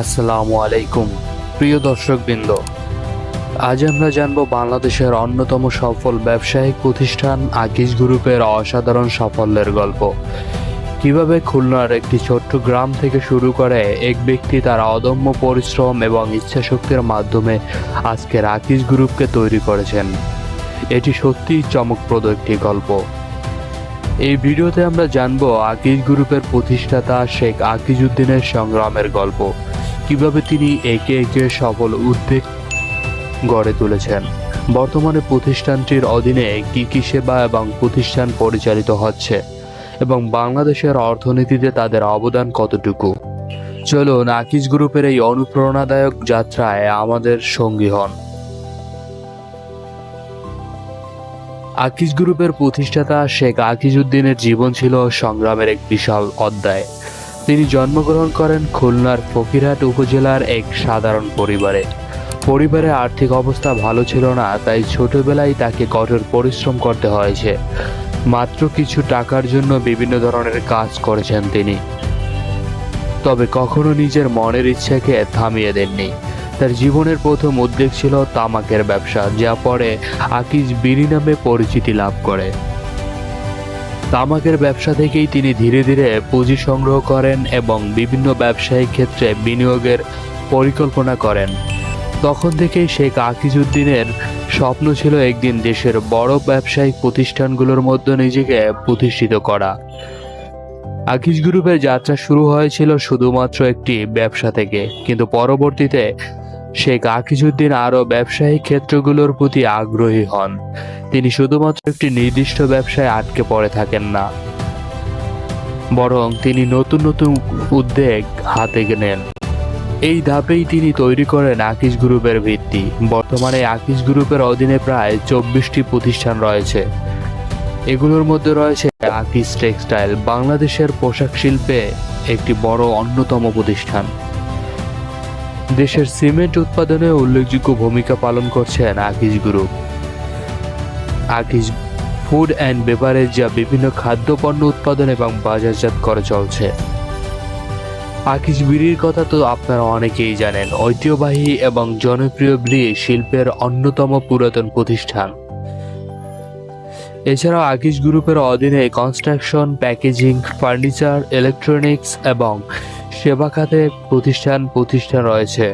আসসালামু আলাইকুম, প্রিয় দর্শকবৃন্দ। আজ আমরা জানব বাংলাদেশের অন্যতম সফল ব্যবসায়িক প্রতিষ্ঠান আকিজ গ্রুপের অসাধারণ সাফল্যের গল্প। কীভাবে খুলনার একটি ছোট্ট গ্রাম থেকে শুরু করে এক ব্যক্তি তার অদম্য পরিশ্রম এবং ইচ্ছাশক্তির মাধ্যমে আজকের আকিজ গ্রুপকে তৈরি করেছেন। এটি সত্যিই চমকপ্রদ একটি গল্প। এই ভিডিওতে আমরা জানব আকিজ গ্রুপের প্রতিষ্ঠাতা শেখ আকিজউদ্দিনের সংগ্রামের গল্প। কীভাবে তিনি একে একে সফল উদ্যোগ গড়ে তুলেছেন? বর্তমানে প্রতিষ্ঠানটির অধীনে কি কি সেবা এবং প্রতিষ্ঠান পরিচালিত হচ্ছে এবং বাংলাদেশের অর্থনীতিতে তাদের অবদান কতটুকু? চলুন আকিজ গ্রুপের এই অনুপ্রেরণাদায়ক যাত্রায় আমাদের সঙ্গী হন। আকিজ গ্রুপের প্রতিষ্ঠাতা শেখ আকিজউদ্দিনের জীবন ছিল সংগ্রামের এক বিশাল অধ্যায়। তিনি জন্মগ্রহণ করেন খুলনার ফকিরহাট উপজেলার এক সাধারণ পরিবারে। পরিবারের আর্থিক অবস্থা ভালো ছিল না, তাই ছোটবেলায় তাকে কঠোর পরিশ্রম করতে হয়েছে। মাত্র কিছু টাকার জন্য বিভিন্ন ধরনের কাজ করেছেন তিনি। তবে কখনো নিজের মনের ইচ্ছাকে থামিয়ে দেননি। তার জীবনের প্রথম উদ্যোগ ছিল তামাকের ব্যবসা, যা পরে আকিজ বিড়ি নামে পরিচিতি লাভ করে। তামাকের ব্যবসা থেকেই তিনি ধীরে ধীরে পুঁজি সংগ্রহ করেন এবং বিভিন্ন ব্যবসায়িক ক্ষেত্রে বিনিয়োগের পরিকল্পনা করেন। তখন থেকেই শেখ আকিজউদ্দিনের স্বপ্ন ছিল একদিন দেশের বড় ব্যবসায়িক প্রতিষ্ঠানগুলোর মধ্যে নিজেকে প্রতিষ্ঠিত করা। আকিজ গ্রুপের যাত্রা শুরু হয়েছিল শুধুমাত্র একটি ব্যবসা থেকে, কিন্তু পরবর্তীতে শেখ আকিজউদ্দিন আরও ব্যবসায়িক ক্ষেত্রগুলোর প্রতি আগ্রহী হন। তিনি শুধুমাত্র একটি নির্দিষ্ট ব্যবসায় আটকে পড়ে থাকেন না, বরং তিনি নতুন নতুন উদ্যোগ হাতে নেন। এই ধাপেই তিনি তৈরি করেন আকিজ গ্রুপের ভিত্তি। বর্তমানে আকিজ গ্রুপের অধীনে প্রায় চব্বিশটি প্রতিষ্ঠান রয়েছে। এগুলোর মধ্যে রয়েছে আকিজ টেক্সটাইল, বাংলাদেশের পোশাক শিল্পে একটি বড় অন্যতম প্রতিষ্ঠান। দেশের সিমেন্ট উৎপাদনে উল্লেখযোগ্য ভূমিকা পালন করছেন Akij group. Akij food and beverage যা বিভিন্ন খাদ্যপণ্য উৎপাদন এবং বাজারজাত করে চলছে। আকিজ বিড়ির কথা তো আপনারা অনেকেই জানেন, ঐতিহ্যবাহী এবং জনপ্রিয় বিড়ি শিল্পের অন্যতম পুরাতন প্রতিষ্ঠান। এছাড়াও আকিজ গ্রুপের অধীনে কনস্ট্রাকশন প্যাকেজিং ফার্নিচার ইলেকট্রনিক্স এবং সেবা খাতে প্রতিষ্ঠান প্রতিষ্ঠান রয়েছে।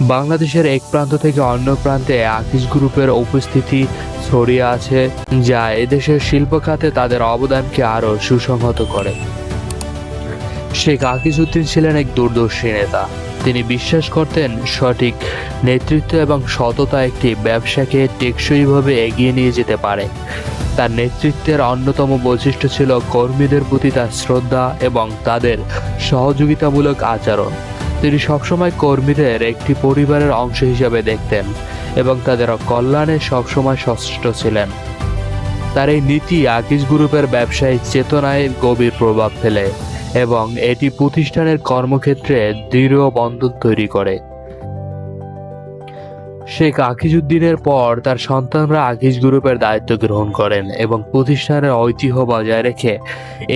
বাংলাদেশের এক প্রান্ত থেকে অন্য প্রান্তে আকিজ গ্রুপের উপস্থিতি ছড়িয়ে আছে, যা এদেশের শিল্প খাতে তাদের অবদানকে আরও সুসংহত করে। শেখ আকিজউদ্দিন ছিলেন এক দূরদর্শী নেতা। তিনি বিশ্বাস করতেন সঠিক নেতৃত্ব এবং সততা একটি ব্যবসাকে টেকসইভাবে এগিয়ে নিয়ে যেতে পারে। তার নেতৃত্বের অন্যতম বৈশিষ্ট্য ছিল কর্মীদের প্রতি তার শ্রদ্ধা এবং তাদের সহযোগিতামূলক আচরণ। তিনি সবসময় কর্মীদের একটি পরিবারের অংশ হিসাবে দেখতেন এবং তাদের কল্যাণে সবসময় সচেষ্ট ছিলেন। তার এই নীতি আকিজ গ্রুপের ব্যবসায়িক চেতনায় গভীর প্রভাব ফেলে। এবং এটি প্রতিষ্ঠানের কর্মক্ষেত্রে দৃঢ় বন্ধন তৈরি করে। শেখ আকিজউদ্দিনের পর তার সন্তানরা আকিজ গ্রুপের দায়িত্ব গ্রহণ করেন এবং প্রতিষ্ঠানের ঐতিহ্য বজায় রেখে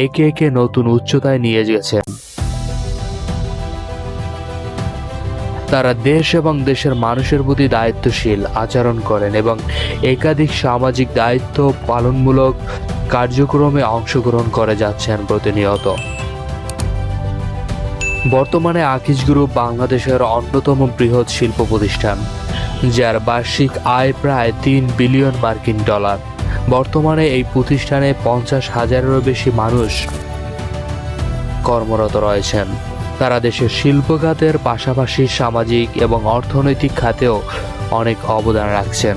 একে একে নতুন উচ্চতায় নিয়ে গেছেন। তারা দেশ এবং দেশের মানুষের প্রতি দায়িত্বশীল, আচরণ করেন এবং একাধিক সামাজিক দায়িত্ব পালনমূলক কার্যক্রমে অংশগ্রহণ করে যাচ্ছেন প্রতিনিয়ত। বর্তমানে আকিজ গ্রুপ বাংলাদেশের অন্যতম বৃহৎ শিল্প প্রতিষ্ঠান, যার বার্ষিক আয় প্রায় তিন বিলিয়ন মার্কিন ডলার। বর্তমানে এই প্রতিষ্ঠানে পঞ্চাশ হাজারেরও বেশি মানুষ কর্মরত রয়েছেন। তারা দেশের শিল্প খাতের পাশাপাশি সামাজিক এবং অর্থনৈতিক খাতেও অনেক অবদান রাখছেন।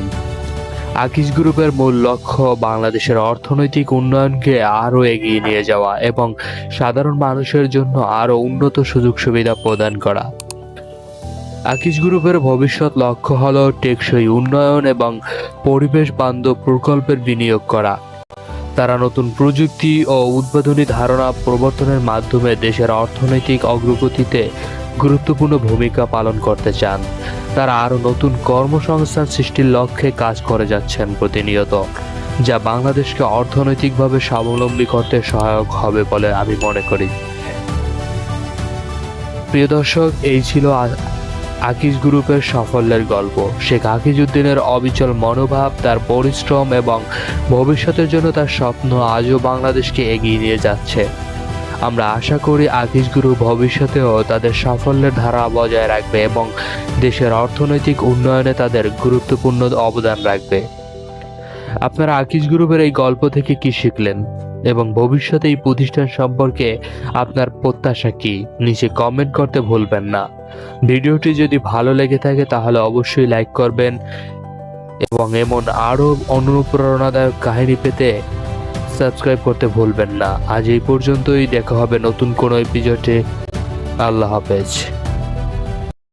আকিজ গ্রুপের মূল লক্ষ্য বাংলাদেশের অর্থনৈতিক উন্নয়নকে আরও এগিয়ে নিয়ে যাওয়া এবং সাধারণ মানুষের জন্য আরও উন্নত সুযোগ সুবিধা প্রদান করা। আকিজ গ্রুপের ভবিষ্যৎ লক্ষ্য হল টেকসই উন্নয়ন এবং পরিবেশ বান্ধব প্রকল্পের বিনিয়োগ করা। তারা নতুন প্রযুক্তি ও উদ্বোধনী ধারণা প্রবর্তনের মাধ্যমে দেশের অর্থনৈতিক অগ্রগতিতে গুরুত্বপূর্ণ ভূমিকা পালন করতে চান। তারা আরও নতুন কর্মসংস্থান সৃষ্টির লক্ষ্যে কাজ করে যাচ্ছেন প্রতিনিয়ত, যা বাংলাদেশকে অর্থনৈতিকভাবে স্বাবলম্বী করতে সহায়ক হবে বলে আমি মনে করি। প্রিয় দর্শক, এই ছিল আকিজ গ্রুপের সাফল্যের গল্প। শেখ আকিজউদ্দিনের অবিচল মনোভাব, তার পরিশ্রম এবং ভবিষ্যতের জন্য তার স্বপ্ন আজও বাংলাদেশকে এগিয়ে নিয়ে যাচ্ছে। আমরা আশা করি আকিজ গ্রুপ ভবিষ্যতেও তাদের সাফল্যের ধারা বজায় রাখবে এবং দেশের অর্থনৈতিক উন্নয়নে তাদের গুরুত্বপূর্ণ অবদান রাখবে। আপনারা আকিজ গ্রুপের এই গল্প থেকে কি শিখলেন? এবং ভবিষ্যতে এই প্রতিষ্ঠান সম্পর্কে আপনার প্রত্যাশা কি? নিচে কমেন্ট করতে ভুলবেন না। ভিডিওটি যদি ভালো লেগে থাকে তাহলে অবশ্যই লাইক করবেন এবং এমন আরও অনুপ্রেরণাদায়ক কাহিনী পেতে সাবস্ক্রাইব করতে ভুলবেন না। আজ এই পর্যন্তই দেখা হবে নতুন কোনো এপিসোডে আল্লাহ হাফেজ।